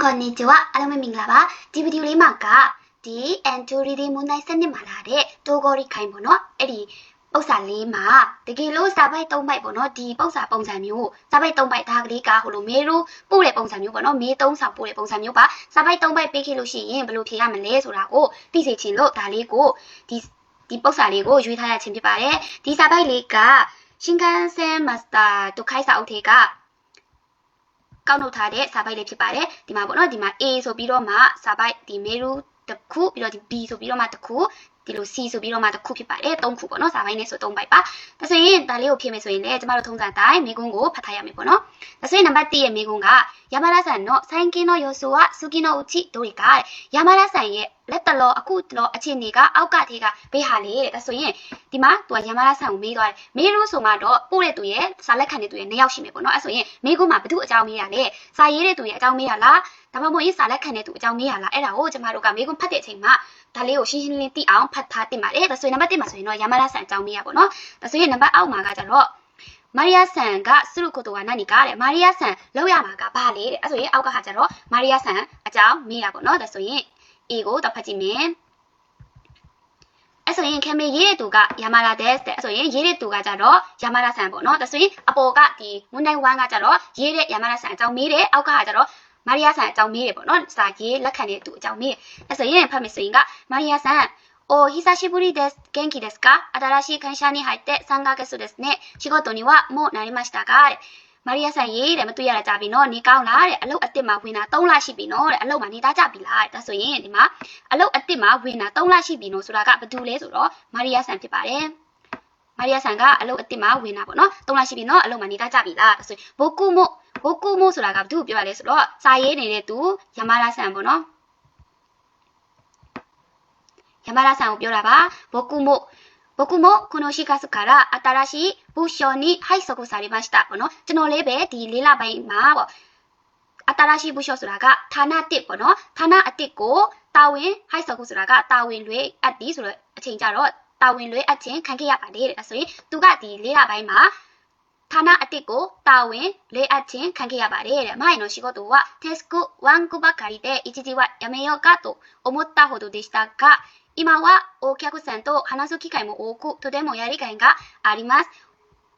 こんにちはအားလုံးပဲမင်္ဂလာပါဒီဗီဒီယိုလေးမှာကဒီ Android မွန်တိုင်းစနစ်မှာလာတဲ့တိုးဂေါ်ရီခိုင်ပေါ့နော်အဲ့ဒီပု္ပ္ပာလေးမှာတကယ်လို့စာပိုက်၃ပိုက်ပေါ့နော်ဒီပု္ပ္ပာပုံစံမျိုးစာပိုက်၃ပိုက်ဒါကလေးကဟိုလိုမေးလို့ပို့တဲ့ပုံစံမျိုးပေါ့နော်မေး၃စာပို့တဲ့ပုံစံမျိုးပါစာပိုက်၃ပိုက်ပေးခဲ့လို့ရှိရင်ဘယ်လိုဖြေရမလဲဆိုတာကိုသိစေချင်လို့ဒါလေးကိုဒီဒီပု္ပ္ပာလေးကိုရွေးထားရခြင်းဖြစ်ပါတယ်ဒီစာပိုက်လေးကရှင်ကန်ဆန်မာစတာဒုခိုင်စာအုပ်ထေက ကောက်နှုတ်ထားတဲ့စာပိုက်လေးဖြစ်ပါတယ်ဒီမှာပေါ့နော်ဒီမှာ A ဆိုပြီးတော့မှစာပိုက်ဒီမေရူတစ်ခုပြီးတော့ဒီ B ဆိုပြီးတော့မှတစ်ခုဒီလို C ဆိုပြီးတော့မှတစ်ခုဖြစ်ပါတယ်၃ခုပေါ့နော်စာပိုင်းနဲ့ဆို၃ပိုက်ပါဒါဆိုရင်ဒါလေးကိုဖြည့်မယ်ဆိုရင်လည်းကျမတို့ထုံးစံတိုင်းမိကုန်းကိုဖတ်ထားရမယ်ပေါ့နော်ဒါဆိုရင်နံပါတ်1ရဲ့မိကုန်းကယာမရဆန်နော်ဆိုင်ကင်းနော်ယောဆိုဝဆုကင်းနော်ဦးချီတို့တွေကယာမရဆန်ရဲ့ လက်တလောအခုတလောအခြေအနေကအောက်ကထေးကဘေးဟာလေတဲ့ဒါဆိုရင်ဒီမှာသူကယာမာလာဆန်ကိုမေးသွားတယ်မေးလို့ဆိုမှတော့ပို့တဲ့သူရဲ့စာလက်ခံတဲ့သူရဲ့နှစ်ယောက်ရှိမယ်ပေါ့နော်အဲဆိုရင်မိကုန်းမှာဘသူအကြောင်းမေးရလဲစာရေးတဲ့သူရဲ့အကြောင်းမေးရလားဒါမှမဟုတ်ရင်စာလက်ခံတဲ့သူအကြောင်းမေးရလားအဲ့ဒါကိုကျမတို့ကမိကုန်းဖတ်တဲ့အချိန်မှာဒါလေးကိုရှင်းရှင်းလင်းလင်းသိအောင်ဖတ်ထားတင်ပါတယ်ဒါဆိုရင်နံပါတ်1မှာဆိုရင်တော့ယာမာလာဆန်အကြောင်းမေးရပေါ့နော်ဒါဆိုရင်နံပါတ်အောက်မှာကကျတော့မာရီယာဆန်ကစုရုကိုတိုကနာနီကတဲ့မာရီယာဆန်လောက်ရမှာကဘာလဲတဲ့အဲ့ဆိုရင်အောက်ကဟာကျတော့မာရီယာဆန်အကြောင်းမေးတာပေါ့နော်ဒါဆိုရင် A ကိုတော့ဖတ်ကြည့်မယ်အဲ့ဆိုရင်ခေမေရေးတဲ့သူကယာမာလာဒက်တဲ့အဲ့ဆိုရင်ရေးတဲ့သူကကြတော့ယာမာလာဆန်ပေါ့နော်ဒါဆိုရင်အပေါ်ကဒီဝန်တိုင်း1ကကြတော့ရေးတဲ့ယာမာလာဆန်အကြောင်းမေးတယ်အောက်ကဟာကြတော့မာရီယာဆန်အကြောင်းမေးတယ်ပေါ့နော်စာရေးလက်ခံတဲ့သူအကြောင်းမေးတယ်အဲ့ဆိုရင်ဖတ်မယ်ဆိုရင်ကမာရီယာဆန်お久しぶりです。元気ですか新しい会社に入って3ヶ月ですね。仕事にはもうなりましたか မာရီယာဆန်ရေးတဲ့မတွေ့ရတာကြပြီနော်နေကောင်းလားတဲ့အလုတ်အစ်စ်မှာဝင်တာ3လရှိပြီနော်တဲ့အလုတ်မှာနေသားကြပြီလားတဲ့ဒါဆိုရင်ဒီမှာအလုတ်အစ်စ်မှာဝင်တာ3လရှိပြီနော်ဆိုတာကဘာတူလဲဆိုတော့မာရီယာဆန်ဖြစ်ပါတယ်မာရီယာဆန်ကအလုတ်အစ်စ်မှာဝင်တာပေါ့နော်3လရှိပြီနော်အလုတ်မှာနေသားကြပြီလားဒါဆိုရင်ဘိုကူမို့ဘိုကူမို့ဆိုတာကဘာတူပြောရလဲဆိုတော့စာရေးနေတဲ့သူယမာရာဆန်ပေါ့နော်ယမာရာဆန်ကိုပြောတာပါဘိုကူမို့ 僕もこの4月から新しい部署に配属されましたပေါ့နော်ကျွန်တော်လေးပဲဒီလေးလပိုင်းမှာပေါ့新しい部署ဆိုတာကဌာနတစ်ပေါ့နော်ဌာနအတစ်ကိုတာဝန် high ဆိုခုဆိုတာကတာဝန်လွဲအပ်ပြီးဆိုတော့အချိန်ကြတော့တာဝန်လွဲအပ်ခြင်းခံခဲ့ရပါတယ်တဲ့ဆိုရင်သူကဒီလေးလပိုင်းမှာဌာနအတစ်ကိုတာဝန်လဲအပ်ခြင်းခံခဲ့ရပါတယ်တဲ့前の仕事はデスクワンクばかりで一時はやめようかと思ったほどでしたが 今はお客さんと話す機会も多く、とてもやりがいがあります。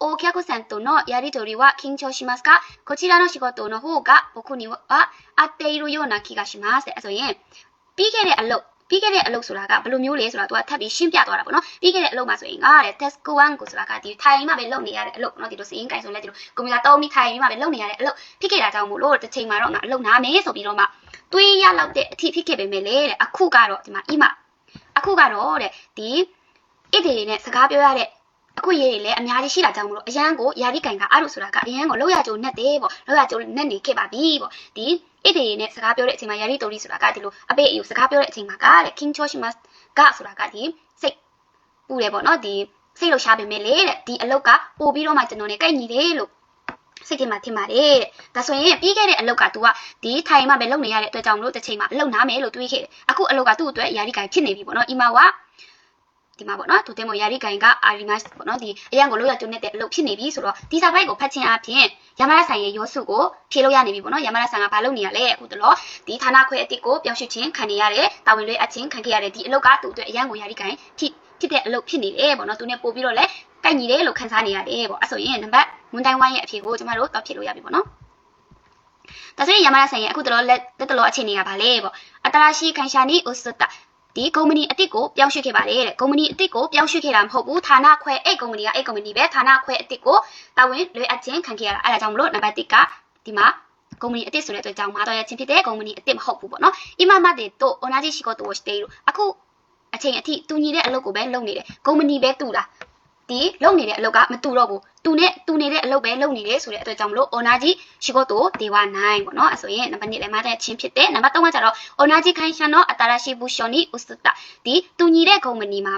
お客さんとのやりとりは緊張しますかこちらの仕事の方が僕には合っているような気がします。ဆိုရင်ပြီးခဲ့တဲ့အလုပ်ပြီးခဲ့တဲ့အလုပ်ဆိုတာကဘယ်လိုမျိုးလဲဆိုတာသူကထပ်ပြီးရှင်းပြသွားတာပေါ့နော်ပြီးခဲ့တဲ့အလုပ်မှာဆိုရင်ကတဲ့ task 1ကိုဆိုတာကဒီထိုင်မှပဲလုပ်နေရတဲ့အလုပ်နော်ဒီလိုစီရင်ကိုင်ဆိုလဲဒီလိုကွန်ပျူတာသုံးပြီးထိုင်ပြီးမှပဲလုပ်နေရတဲ့အလုပ်ဖြစ်ခဲ့တာကြောင့်မို့လို့တစ်ချိန်မှာတော့ငါအလုပ်နားမယ်ဆိုပြီးတော့မှတွေးရလောက်တဲ့အထိဖြစ်ခဲ့ပေမဲ့လေတဲ့အခုကတော့ဒီမှာအိ မအခုကတော့တဲ့ဒီအစ်တွေနဲ့စကားပြောရတဲ့အခုရေးတွေလည်းအများကြီးရှိတာကြောင့်မလို့အရန်ကိုယာရီကန်ကအားလို့ဆိုတာကအရန်ကိုလောက်ရကြိုနဲ့တယ်ပေါ့လောက်ရကြိုနဲ့နေခဲ့ပါပြီပေါ့ဒီအစ်တွေနဲ့စကားပြောတဲ့အချိန်မှာယာရီတိုရီဆိုတာကဒီလိုအပေအယူစကားပြောတဲ့အချိန်မှာကတဲ့ King Choshima ကဆိုတာကဒီစိတ်ပူတယ်ပေါ့နော်ဒီစိတ်လှရှားပေမဲ့လေတဲ့ဒီအလုတ်ကပို့ပြီးတော့မှကျွန်တော်နဲ့ကြိုက်ညီတယ်လို့ စိတ်ထဲမှာထင်ပါတယ်တဲ့ဒါဆိုရင်ပြီးခဲ့တဲ့အလုပ်က तू ကဒီထိုင်မှပဲလုပ်နေရတဲ့အတွက်ကြောင့်မလို့တစ်ချိန်မှာအလုပ်နားမယ်လို့တွေးခဲ့တယ်အခုအလုပ်ကသူ့အတွက်ယာရီကိုင်ဖြစ်နေပြီပေါ့နော်အီမာဝဒီမှာပေါ့နော်တိုတဲမိုယာရီကိုင်ကအာရီမတ်ပေါ့နော်ဒီအရန်ကိုလို့ရကျုံနေတဲ့အလုပ်ဖြစ်နေပြီဆိုတော့ဒီစာပိုက်ကိုဖတ်ခြင်းအပြင်ယမရဆိုင်ရဲ့ရောစုကိုဖြေလို့ရနေပြီပေါ့နော်ယမရဆိုင်ကဘာလုပ်နေရလဲအခုတလောဒီဌာနခွဲအစ်စ်ကိုပြောင်းရွှေ့ခြင်းခံနေရတဲ့တာဝန်လွှဲအချင်းခံခဲ့ရတဲ့ဒီအလုပ်ကသူ့အတွက်အရန်ကိုယာရီကိုင်ဖြစ်ဖြစ်တဲ့အလုပ်ဖြစ်နေတယ်ပေါ့နော်သူနဲ့ပို့ပြီးတော့လဲ ကိုက်ညီတယ်လို့ခန်းစားနေရတယ်ပေါ့အဲ့ဆိုရင်နံပါတ်ဝန်တိုင်းဝိုင်းရဲ့အဖြေကိုကျမတို့တော့ဖြစ်လို့ရပြီပေါ့နော်ဒါဆိုရင်ယမရဆိုင်ရဲ့အခုတလောလက်လက်တလောအခြေအနေကဘာလဲပေါ့အတရာရှိခိုင်ရှာနီဥစတာဒီကုမ္ပဏီအစ်စ်ကိုပြောင်းရွှေ့ခဲ့ပါတယ်တဲ့ကုမ္ပဏီအစ်စ်ကိုပြောင်းရွှေ့ခဲ့တာမဟုတ်ဘူးဌာနခွဲအဲ့ကုမ္ပဏီကအဲ့ကုမ္ပဏီပဲဌာနခွဲအစ်စ်ကိုတာဝန်လွှဲအပ်ခြင်းခံခဲ့ရတာအဲ့ဒါကြောင့်မလို့နံပါတ်1ကဒီမှာကုမ္ပဏီအစ်စ်ဆိုတဲ့အတွက်ကြောင့်မာတော်ရချင်းဖြစ်တဲ့ကုမ္ပဏီအစ်စ်မဟုတ်ဘူးပေါ့နော်今までと同じ仕事をしているအခုအချိန်အထိတူညီတဲ့အလုပ်ကိုပဲလုပ်နေတယ်ကုမ္ပဏီပဲတူတာ ဒီလုပ်နေတဲ့အလုပ်ကမတူတော့ဘူးသူနဲ့တူနေတဲ့အလုပ်ပဲလုပ်နေတယ်ဆိုတဲ့အတွက်ကြောင့်မလို့ onaji shigoto dewa 9ပေါ့နော်အဲဆိုရင်နံပါတ်1လည်းမတဲ့ချင်းဖြစ်တယ်နံပါတ်3ကကျတော့ onaji kansha no atarashi busho ni usuta ဒီတူညီတဲ့ကုမ္ပဏီမှာ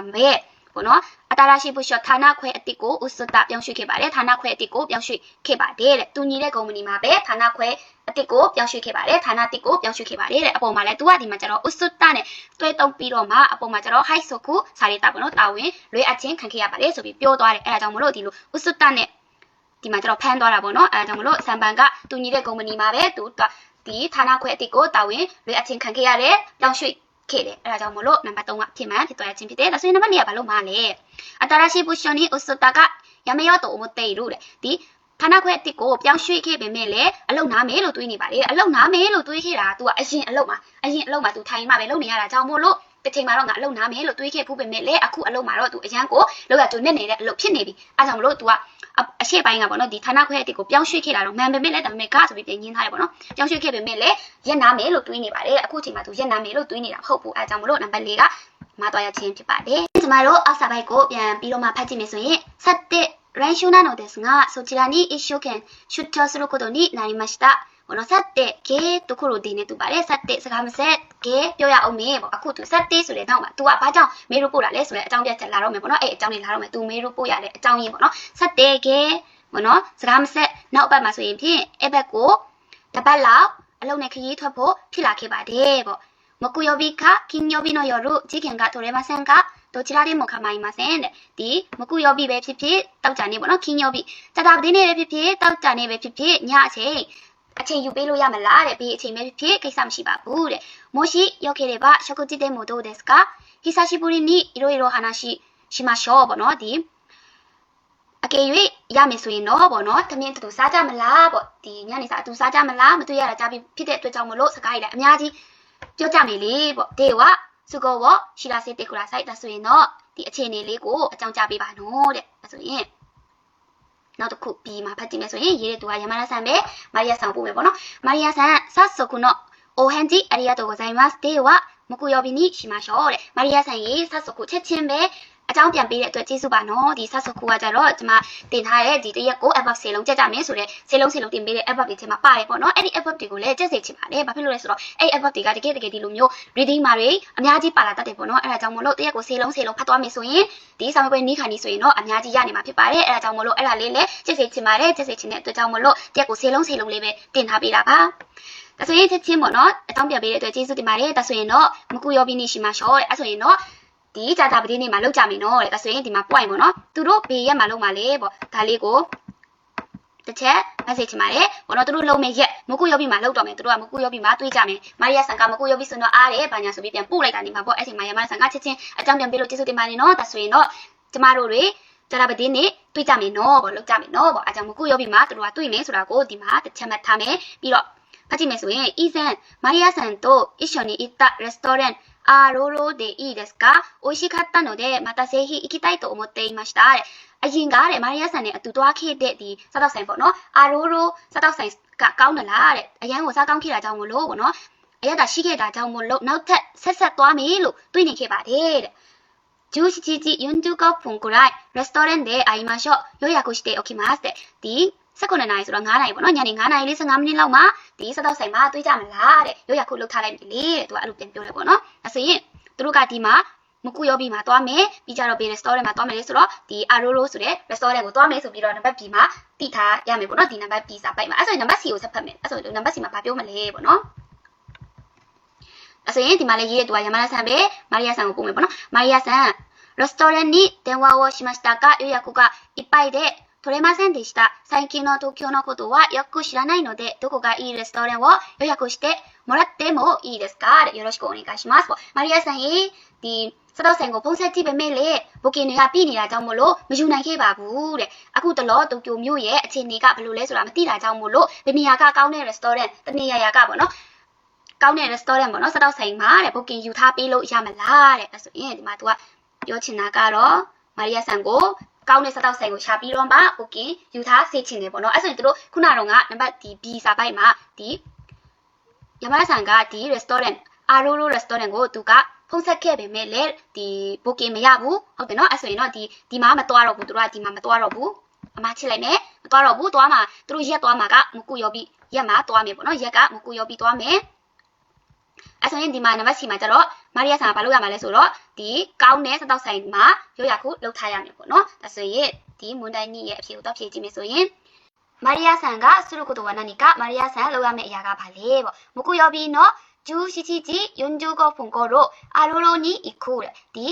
ပဲပေါ့နော်အတာရာရှိဘုရှောဌာနခွဲအတစ်ကိုဥစတပြောင်းရွှေ့ခဲ့ပါတယ်ဌာနခွဲအတစ်ကိုပြောင်းရွှေ့ခဲ့ပါတယ်တဲ့တူညီတဲ့ကုမ္ပဏီမှာပဲဌာနခွဲအတစ်ကိုပြောင်းရွှေ့ခဲ့ပါတယ်ဌာနတစ်ကိုပြောင်းရွှေ့ခဲ့ပါတယ်တဲ့အပေါ်မှာလည်းသူကဒီမှာကျတော့ဥစတနဲ့တွဲတုံပြီးတော့မှအပေါ်မှာကျတော့ high ဆိုခုစာရေးတာပေါ့နော်တာဝန်လွဲအပ်ချင်းခံခဲ့ရပါတယ်ဆိုပြီးပြောသွားတယ်အဲဒါကြောင့်မလို့ဒီလိုဥစတနဲ့ဒီမှာကျတော့ဖမ်းသွားတာပေါ့နော်အဲဒါကြောင့်မလို့ဆမ်ပန်ကတူညီတဲ့ကုမ္ပဏီမှာပဲသူဒီဌာနခွဲအတိတ်ကိုတာဝန်လွေအချင်းခံခဲ့ရတယ်ပြောင်းရွှေ့ ခဲ့တယ်အဲ့ဒါကြောင့်မလို့နံပါတ်3ကဖြစ်မှန်ဖြစ်သွားခြင်းဖြစ်တယ်ဒါဆိုရင်နံပါတ်4ကဘာလို့မှာလဲ新しい部署に移ったがやめようと思っているတဲ့ဒီဌာနခွဲအတိတ်ကိုပြောင်းရွှေ့ခဲ့ပေမဲ့လည်းအလုံနာမယ်လို့တွေးနေပါတယ်အလုံနာမယ်လို့တွေးခဲ့တာ तू ကအရင်အလုံမှာအရင်အလုံမှာ तू ထိုင်မှပဲလုံနေရတာကြောင့်မို့လို့တစ်ချိန်မှာတော့ငါအလုံနာမယ်လို့တွေးခဲ့ဘူးပေမဲ့လည်းအခုအလုံမှာတော့ तू အရန်ကိုလောက်ရတူနဲ့နေတဲ့အလုံဖြစ်နေပြီအဲကြောင့်မလို့ तू က အရှိပိုင်းကပေါ့နော်ဒီဌာနခွဲအတိတ်ကိုပြောင်းရွှေ့ခဲ့တာတော့မှန်ပေမဲ့လည်းဒါပေမဲ့ကဆိုပြီးပြင်ရင်းထားတယ်ပေါ့နော်ပြောင်းရွှေ့ခဲ့ပေမဲ့လည်းရက်နာမယ်လို့တွေးနေပါတယ်အခုချိန်မှာ तू ရက်နာမယ်လို့တွေးနေတာမဟုတ်ဘူးအဲကြောင့်မလို့နံပါတ်၄ကမသွားရခြင်းဖြစ်ပါတယ်ကျမတို့အောက်စာဘိုက်ကိုပြန်ပြီးတော့မှဖတ်ကြည့်မယ်ဆိုရင်ဆက်တဲ့練習なのですが、そちらに一生懸命出張することになりました。このさってゲーところでねとばれさってစကား တကယ်ပြောရအောင်မေပေါ့အခု तू ဆက်သေးဆိုတဲ့နောက်မှာ तू ကဘာကြောင့်မေရိုးပို့တာလဲဆိုတဲ့အကြောင်းပြချက်လာတော့မယ်ပေါ့နော်အဲ့အကြောင်းလေးလာတော့မယ် तू မေရိုးပို့ရတဲ့အကြောင်းရင်းပေါ့နော်ဆက်သေးကဲပေါ့နော်စကားမဆက်နောက်အပတ်မှာဆိုရင်ဖြင့်အဲ့ဘက်ကိုတပတ်လောက်အလုံးနဲ့ခရီးထွက်ဖို့ဖြစ်လာခဲ့ပါတယ်ပေါ့မကူယောဘီခခင်ယောဘီနော်ယောရုဂျီခင်ကတိုရဲမဆန်ကတို့ချရာလေးမခမိုင်မဆန်တဲ့ဒီမကူယောဘီပဲဖြစ်ဖြစ်တောက်ကြနေပေါ့နော်ခင်ယောဘီတတာပတင်းနေပဲဖြစ်ဖြစ်တောက်ကြနေပဲဖြစ်ဖြစ်ညအချိန် အချိန်ယူပေးလို့ရမလားတဲ့ဒီအချိန်ပဲဖြစ်ဖြစ်ကိစ္စမရှိပါဘူးတဲ့もしよければ食事でもどうですか久しぶりにいろいろ話しましょうပေါ့နော်ဒီအကယ်၍ရမယ်ဆိုရင်တော့ပေါ့နော်တမင်တူစားကြမလားပေါ့ဒီညနေစာအတူစားကြမလားမတွေ့ရတာကြားပြီးဖြစ်တဲ့အတွက်ကြောင့်မလို့စကားကြီးလည်းအများကြီးပြောကြမယ်လေပေါ့ဒေဝစုကောကိုရှိလာစေတေကူလာဆိုင်ဒါဆိုရင်တော့ဒီအခြေအနေလေးကိုအကြောင်းကြားပေးပါနော်တဲ့ဒါဆိုရင် နောက်တစ်ခုပြီးမှဖတ်ကြည့်မယ်ဆိုရင်ရေးတဲ့သူကယမနာဆန်ပဲမာရီယာဆန်ပို့မယ်ပေါ့နော်မာရီယာဆန်ဆတ်ဆိုခုနော်お返事ありがとうございます。では、木曜日にしましょう。マリアさんရေ早速ချက်ချင်းပဲအ ကြောင်းပြန်ပေးတဲ့အတွက်ကျေးဇူးပါနော်ဒီဆက်စခုကကြတော့ကျွန်မတင်ထားတဲ့ဒီတရက်ကို app ဆေးလုံးကြက်ကြမယ်ဆိုတဲ့ဆေးလုံးဆေးလုံးတင်ပေးတဲ့ app တွေထဲမှာပါတယ်ပေါ့နော်အဲ့ဒီ app တွေကိုလည်းကြက်စေချင်ပါတယ်ဘာဖြစ်လို့လဲဆိုတော့အဲ့ app တွေကတကယ်တကယ်ဒီလိုမျိုး reading မှာတွေအများကြီးပါလာတတ်တယ်ပေါ့နော်အဲ့ဒါကြောင့်မလို့တရက်ကိုဆေးလုံးဆေးလုံးဖတ်သွားမယ်ဆိုရင်ဒီဆောင်ရွက်ပွဲနီးခါနီးဆိုရင်တော့အများကြီးရနေမှာဖြစ်ပါတယ်အဲ့ဒါကြောင့်မလို့အဲ့ဒါလေးလည်းကြက်စေချင်ပါတယ်ကြက်စေချင်တဲ့အတွက်ကြောင့်မလို့တရက်ကိုဆေးလုံးဆေးလုံးလေးပဲတင်ထားပေးတာပါဒါဆိုရင်ချက်ချင်းပေါ့နော်အတောင်းပြပေးတဲ့အတွက်ကျေးဇူးတင်ပါတယ်ဒါဆိုရင်တော့မကူရောပြီးနေရှိမှာရှော့တဲ့အဲ့ဆိုရင်တော့ ဒီဂျာတာပတိနေမှာလောက်ကြမယ်နော်တဲ့ဒါဆိုရင်ဒီမှာ point ပေါ့နော်သူတို့ဘေးရက်မှာလောက်ပါလေပေါ့ဒါလေးကိုတစ်ချက် message ချင်ပါတယ်ဘောတော့သူတို့လုံမယ်ရက်မကူရောက်ပြီမှာလောက်တော့မယ်သူတို့ကမကူရောက်ပြီမှာတွေးကြမယ်မာရီယာဆန်ကမကူရောက်ပြီဆိုတော့အားတယ်ဘာညာဆိုပြီးပြန်ပို့လိုက်တာနေမှာပေါ့အဲ့ဒီမာရီယာမဆန်ကချက်ချင်းအကြောင်းပြန်ပေးလို့ကျေးဇူးတင်ပါတယ်နော်ဒါဆိုရင်တော့ကျမတို့တွေကြတာပတင်းနဲ့တွေ့ကြမယ်နော်ပေါ့လောက်ကြမယ်နော်ပေါ့အကြောင်းမကူရောက်ပြီမှာသူတို့ကတွေ့မယ်ဆိုတာကိုဒီမှာတစ်ချက်မှတ်ထားမယ်ပြီးတော့ဖတ်ကြည့်မယ်ဆိုရင် Ethan Maria San တို့ Ishoni Ita Restaurant さんと一緒に行ったレストランアロロでいいですか美味しかったのでまたぜひ行きたいと思っていましたအရင်ကတဲ့မာရီယာဆန်နဲ့အတူတွားခဲ့တဲ့ဒီစားတော့ဆိုင်ပေါ့နော်အာရိုရိုစားတော့ဆိုင်ကကောင်းတယ်လားတဲ့အရန်ကိုစားကောင်းခဲ့တာကြောင့်မလို့ပေါ့နော်အရတာရှိခဲ့တာကြောင့်မလို့နောက်ထပ်ဆက်ဆက်သွားမယ်လို့တွေးနေခဲ့ပါတယ်တဲ့17時45分くらいレストランで会いましょう予約しておきますတဲ့ဒီ 19နာရီဆိုတော့9နာရီပေါ့နော်ညနေ9နာရီ45မိနစ်လောက်မှာဒီစတော့ဆိုင်မှာတွေးကြမလားတဲ့ရိုးရခုလောက်ထားလိုက်ပြီလေတဲ့သူကအဲ့လိုပြန်ပြောတယ်ပေါ့နော်ဒါဆိုရင်သူတို့ကဒီမှာမကူရောပြီးမှာသွားမယ်ပြီးကြတော့ဘေး restaurant မှာသွားမယ်လေဆိုတော့ဒီ Aroro ဆိုတဲ့ restaurant ကိုသွားမယ်ဆိုပြီးတော့နံပါတ် B မှာတိထားရမယ်ပေါ့နော်ဒီနံပါတ် B စာပိုက်မှာအဲ့ဆိုရင်နံပါတ် C ကိုဆက်ဖတ်မယ်အဲ့ဆိုရင်နံပါတ် C မှာဗာပြောမလဲပေါ့နော်အဲ့ဆိုရင်ဒီမှာလည်းရေးရတူကယမနာဆန်ပဲမာရီယာဆန်ကိုပို့မယ်ပေါ့နော်မာရီယာဆန်レストランに電話をしましたが予約がいっぱいで 取れませんでした。最近の東京のことはよく知らないので、どこがいいレストランを予約してもらってもいいですかよろしくお願いします။マリアさんရေဒီစတော့ဆိုင်ကိုပုံဆက်ကြည့်ပေမဲ့လေဘိုကင်တွေကပြည်နေတာကြောင့်မလို့မယူနိုင်ခဲ့ပါဘူးတဲ့။အခုတလောတိုကျိုမြို့ရဲ့အခြေအနေကဘယ်လိုလဲဆိုတာမသိတာကြောင့်မလို့ဗနေယာကကောင်းတဲ့ restaurant တနေရာရာကပေါ့နော်။ကောင်းတဲ့ restaurant ပေါ့နော်စတော့ဆိုင်မှာတဲ့ဘိုကင်ယူထားပေးလို့ရမလားတဲ့။အဲဆိုရင်ဒီမှာ तू ကပြောချင်တာကတော့မာရီယာဆန်ကို ကောင်းတဲ့စတောက်ဆိုင်ကိုရှာပြီးတော့မှ okay ယူထားစေချင်တယ်ပေါ့နော်အဲ့ဆိုရင်တို့ခုနတော့ကနံပါတ်ဒီ B စာပိုက်မှာဒီယမဆန်ကဒီ restaurant Aroro restaurant ကိုသူကဖုန်းဆက်ခဲ့ပေမဲ့လည်းဒီ booking မရဘူးဟုတ်တယ်နော်အဲ့ဆိုရင်တော့ဒီဒီမှာမသွားတော့ဘူးသူတို့ကဒီမှာမသွားတော့ဘူးအမချစ်လိုက်မယ်မသွားတော့ဘူးသွားမှာသူတို့ရက်သွားမှာကမကူရောပြီးရက်မှာသွားမယ်ပေါ့နော်ရက်ကမကူရောပြီးသွားမယ် အဲဆိုရင်ဒီမှာနံပါတ်စီမှာကျတော့မာရီယာဆန်ကဘာလုပ်ရမှာလဲဆိုတော့ဒီကောင်းတဲ့စတောက်ဆိုင်မှာရိုးရခုလုပ်ထားရမယ်ပေါ့နော်ဒါဆိုရင်ဒီမွန်တိုင်းနီရဲ့အဖြေကိုတော့ဖြေကြည့်မယ်ဆိုရင်မာရီယာဆန်ကစရုကုတဝနာနီကမာရီယာဆန်လောက်ရမယ့်အရာကဘာလဲပေါ့မကူရောပြီးနော်ဂျူးရှိချီကြီးယွန်ဂျူကိုဖုန်ကိုရိုအာရိုရိုနီအီခုတဲ့ဒီ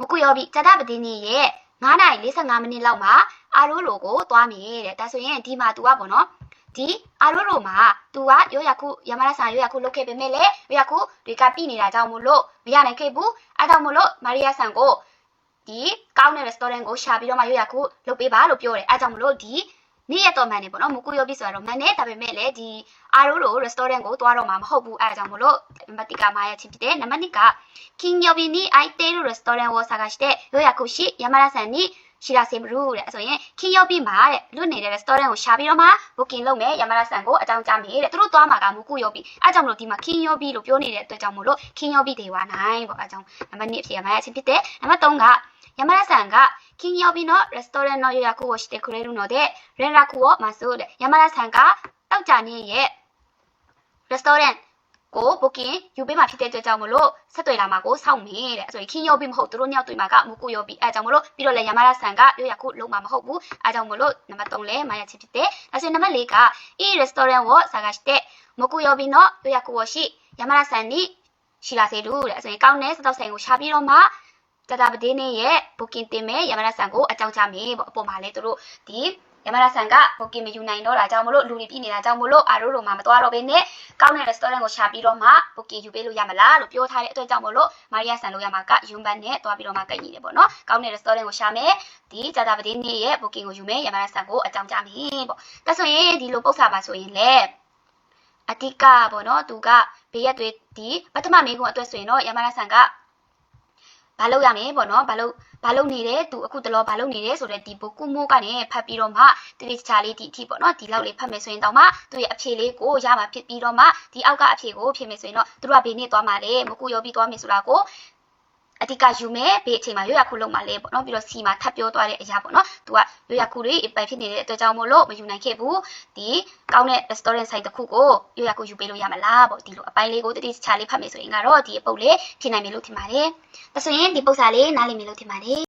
မကူရောပြီးဇာတပတိနီရဲ့9:45မိနစ်လောက်မှာအာရိုလိုကိုသွားမယ်တဲ့ဒါဆိုရင်ဒီမှာ तू ကပေါ့နော် ဒီအားလုံးတို့မှာသူကရောရခုယမရဆန်ရောရခုလုတ်ခဲ့ပေမဲ့လေရောရခုတွေကပြနေတာကြောင့်မို့လို့မရနိုင်ခဲ့ဘူးအဲဒါကြောင့်မို့လို့မာရီယာဆန်ကိုဒီကောင်းတဲ့ restaurant ကိုရှာပြီးတော့မှရောရခုလုတ်ပေးပါလို့ပြောတယ်အဲဒါကြောင့်မို့လို့ဒီနေ့ရက်တော့မှန်နေပေါ့နော်မကူယောပြီဆိုတော့မှန်နေဒါပေမဲ့လည်းဒီအားလုံးတို့ restaurant ကိုသွားတော့မှာမဟုတ်ဘူးအဲဒါကြောင့်မို့လို့နံပါတ်1ကမာယာချင်းဖြစ်တယ်နံပါတ်2က 金曜日に空いているレストランを探し て予約し山田さんに知らせるတဲ့ဆိုရင်金曜日မှာတဲ့လွတ်နေတဲ့ restaurant ကိုရှာပြီးတော့မှ booking လုပ်မယ်山田さんကိုအကြောင်းကြားမယ်တဲ့သူတို့သွားမှာကမကူ曜日အဲကြောင့်မလို့ဒီမှာ金曜日လို့ပြောနေတဲ့အတွက်ကြောင့်မလို့金曜日တွေဝါနိုင်ပေါ့အဲကြောင့်နံပါတ်2အဖြစ်ရမှာအချင်းဖြစ်တယ်နံပါတ်3က山田さんが金曜日のレストランの予約をしてくれるので連絡を待つတဲ့山田さんがတောက်ကြနေရဲ့ restaurant ကို booking ယူပေးမှာဖြစ်တဲ့အတွက်ကြောင့်မလို့ဆက်သွယ်လာမှာကိုစောင့်နေတဲ့ဆိုရင်ခင်းရောက်ပြီမဟုတ်သူတို့ညောက်တွေ့မှာကမကူရောက်ပြီအဲကြောင့်မလို့ပြီးတော့လည်းယမရာဆန်ကရွရခုလုံးမှာမဟုတ်ဘူးအဲကြောင့်မလို့နံပါတ်3လဲမာရချင်းဖြစ်တယ်ဒါဆိုရင်နံပါတ်4က e restaurant を探してမကူရောက်ပြီの予約をしယမရာဆန်に知らせるတဲ့ဆိုရင်ကောင်းတဲ့စတော့ဆိုင်ကိုရှာပြီးတော့မှတတာပတင်းနေရဲ့ booking တင်မယ်ယမရာဆန်ကိုအကြောင်းကြားမယ်ပေါ့အပေါ်မှာလဲသူတို့ဒီ ယမရာဆန်က booking မယူနိုင်တော့တာကြောင့်မလို့လူတွေပြည်နေတာကြောင့်မလို့အားတို့လိုမှမသွားတော့ဘဲနဲ့ကောင်းတဲ့ restaurant ကိုရှာပြီးတော့မှ booking ယူပေးလို့ရမလားလို့ပြောထားတဲ့အတွက်ကြောင့်မလို့မာရီယာဆန်လို့ရမှာကယူမ်ဘန်နဲ့သွားပြီးတော့မှကင်ကြီးတယ်ပေါ့နော်ကောင်းတဲ့ restaurant ကိုရှာမယ်ဒီဂျာတာပတိနေ့ရဲ့ booking ကိုယူမယ်ယမရာဆန်ကိုအကြောင်းကြားမယ်ပေါ့ဒါဆိုရင်ဒီလိုပုတ်စာပါဆိုရင်လေအတိကပေါ့နော်သူကဘေးရက်တွေဒီပထမမေကွန်အတွက်ဆိုရင်တော့ယမရာဆန်က ဘာလုပ်ရမလဲပေါ့နော်ဘာလုပ်ဘာလုပ်နေတယ်သူအခုတလောဘာလုပ်နေတယ်ဆိုတော့ဒီဘကုမိုးကနေဖတ်ပြီးတော့မှတိတိကျကျလေးဒီအထိပေါ့နော်ဒီလောက်လေးဖတ်မယ်ဆိုရင်တော့မှသူရဲ့အဖြေလေးကိုရမှာဖြစ်ပြီးတော့မှဒီအောက်ကအဖြေကိုဖြေမယ်ဆိုရင်တော့သူတို့ကဘေးနေ့သွားမှာလေမကူရောပြီးသွားမယ်ဆိုတာကို အတိကယူမယ်ဘေးအချိန်မှာရွရခုလုံးမှာလဲပေါ့နော်ပြီးတော့စီမှာထပ်ပြောသွားတဲ့အရာပေါ့နော်သူကရွရခုတွေအပိုင်ဖြစ်နေတဲ့အတွက်ကြောင့်မို့လို့မယူနိုင်ခဲ့ဘူးဒီကောင်းတဲ့ restaurant site တစ်ခုကိုရွရခုယူပေးလို့ရမလားပေါ့ဒီလိုအပိုင်းလေးကိုတိတိကျကျလေးဖတ်မယ်ဆိုရင်ကတော့ဒီအပုတ်လေးဖြေနိုင်မယ်လို့ထင်ပါတယ်ဒါဆိုရင်ဒီပုတ်စာလေးနားလည်မယ်လို့ထင်ပါတယ်